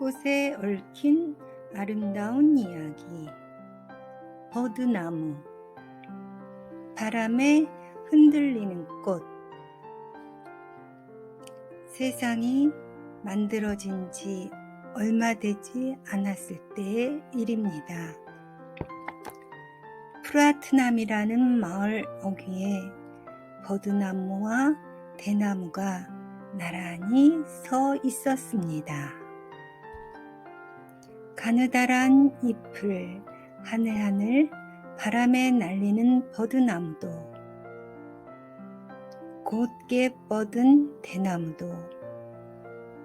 벚꽃에 얽힌 아름다운 이야기. 버드나무. 바람에 흔들리는 꽃. 세상이 만들어진 지 얼마 되지 않았을 때의 일입니다. 프라트남이라는 마을 어귀에 버드나무와 대나무가 나란히 서 있었습니다. 가느다란 잎을 하늘하늘 바람에 날리는 버드나무도 곧게 뻗은 대나무도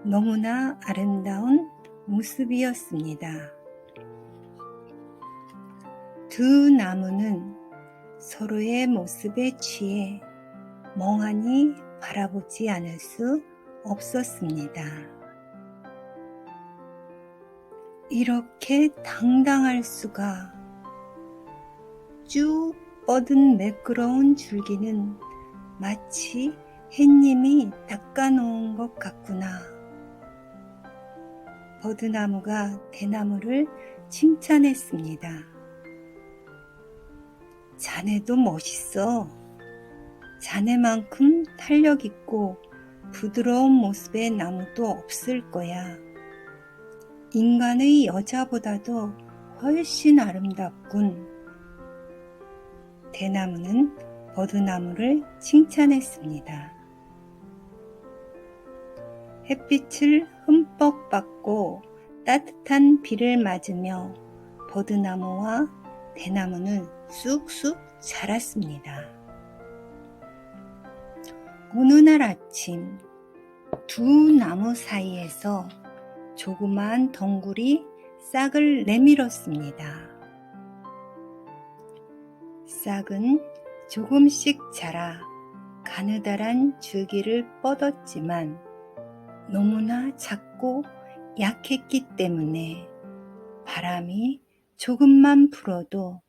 너무나 아름다운 모습이었습니다. 두 나무는 서로의 모습에 취해 멍하니 바라보지 않을 수 없었습니다. 이렇게 당당할 수가 쭉 뻗은 매끄러운 줄기는 마치 햇님이 닦아놓은 것 같구나. 버드나무가 대나무를 칭찬했습니다. 자네도 멋있어. 자네만큼 탄력 있고 부드러운 모습의 나무도 없을 거야. 인간의 여자보다도 훨씬 아름답군. 대나무는 버드나무를 칭찬했습니다. 햇빛을 흠뻑 받고 따뜻한 비를 맞으며 버드나무와 대나무는 쑥쑥 자랐습니다. 어느 날 아침 두 나무 사이에서 조그만 덩굴이 싹을 내밀었습니다. 싹은 조금씩 자라 가느다란 줄기를 뻗었지만 너무나 작고 약했기 때문에 바람이 조금만 불어도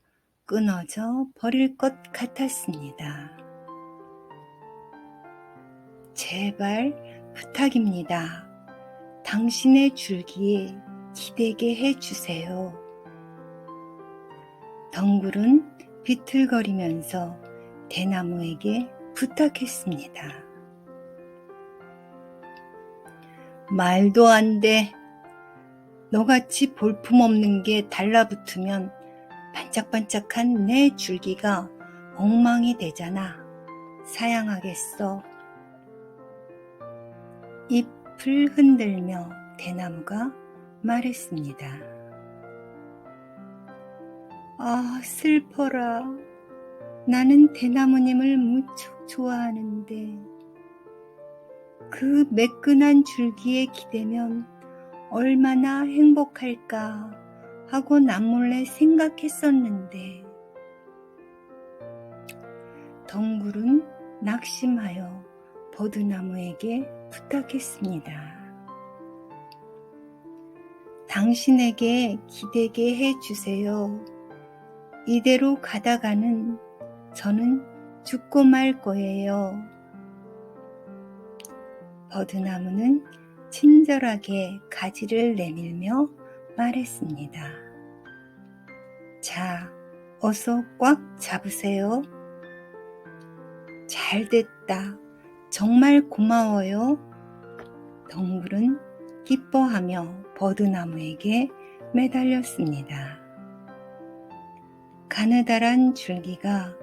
끊어져 버릴 것 같았습니다. 제발 부탁입니다. 당신의 줄기에 기대게 해주세요. 덩굴은 비틀거리면서 대나무에게 부탁했습니다. 말도 안 돼. 너같이 볼품없는 게 달라붙으면 반짝반짝한 내 줄기가 엉망이 되잖아. 사양하겠어. 잎 을 흔들며 대나무가 말했습니다. 아, 슬퍼라. 나는 대나무님을 무척 좋아하는데, 그 매끈한 줄기에 기대면 얼마나 행복할까 하고 남몰래 생각했었는데, 덩굴은 낙심하여 버드나무에게 부탁했습니다. 당신에게 기대게 해주세요. 이대로 가다가는 저는 죽고 말 거예요. 버드나무는 친절하게 가지를 내밀며 말했습니다. 자, 어서 꽉 잡으세요. 잘 됐다. 정말 고마워요. 덩굴은 기뻐하며 버드나무에게 매달렸습니다. 가느다란 줄기가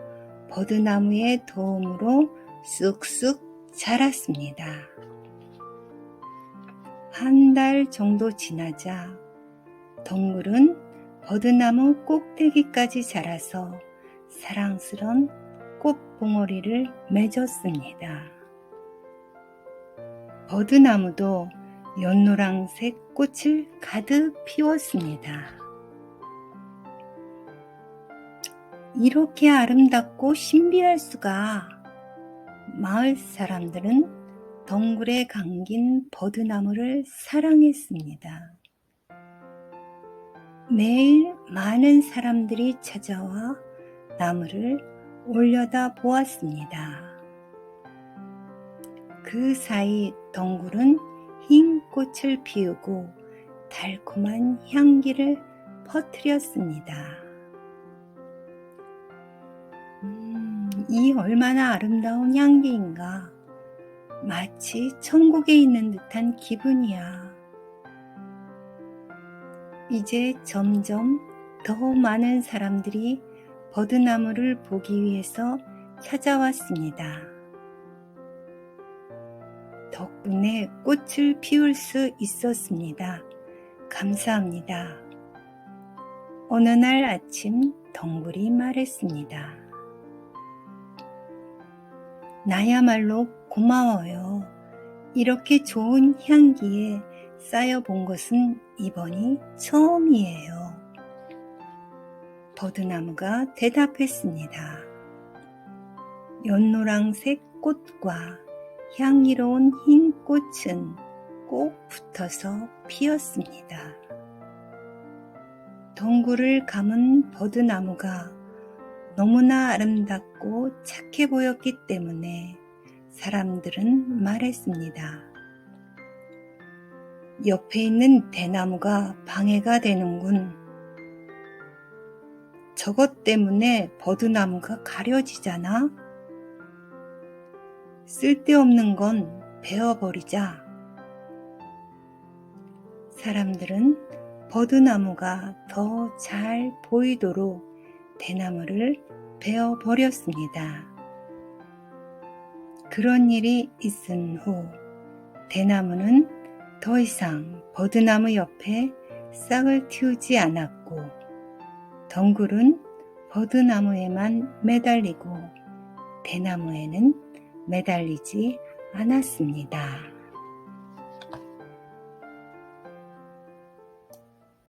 버드나무의 도움으로 쑥쑥 자랐습니다. 한 달 정도 지나자 덩굴은 버드나무 꼭대기까지 자라서 사랑스런 꽃봉오리를 맺었습니다. 버드나무도 연노랑색 꽃을 가득 피웠습니다. 이렇게 아름답고 신비할 수가 마을 사람들은 덩굴에 감긴 버드나무를 사랑했습니다. 매일 많은 사람들이 찾아와 나무를 올려다 보았습니다. 그 사이 덩굴은 흰 꽃을 피우고 달콤한 향기를 퍼뜨렸습니다. 음, 이 얼마나 아름다운 향기인가. 마치 천국에 있는 듯한 기분이야. 이제 점점 더 많은 사람들이 버드나무를 보기 위해서 찾아왔습니다. 덕분에 꽃을 피울 수 있었습니다. 감사합니다. 어느 날 아침 덩굴이 말했습니다. 나야말로 고마워요. 이렇게 좋은 향기에 쌓여본 것은 이번이 처음이에요. 버드나무가 대답했습니다. 연노랑색 꽃과 향기로운 흰 꽃은 꼭 붙어서 피었습니다. 덩굴을 감은 버드나무가 너무나 아름답고 착해 보였기 때문에 사람들은 말했습니다. 옆에 있는 대나무가 방해가 되는군. 저것 때문에 버드나무가 가려지잖아. 쓸데없는 건 베어버리자. 사람들은 버드나무가 더 잘 보이도록 대나무를 베어버렸습니다. 그런 일이 있은 후 대나무는 더 이상 버드나무 옆에 싹을 틔우지 않았고 덩굴은 버드나무에만 매달리고 대나무에는 매달리지 않았습니다.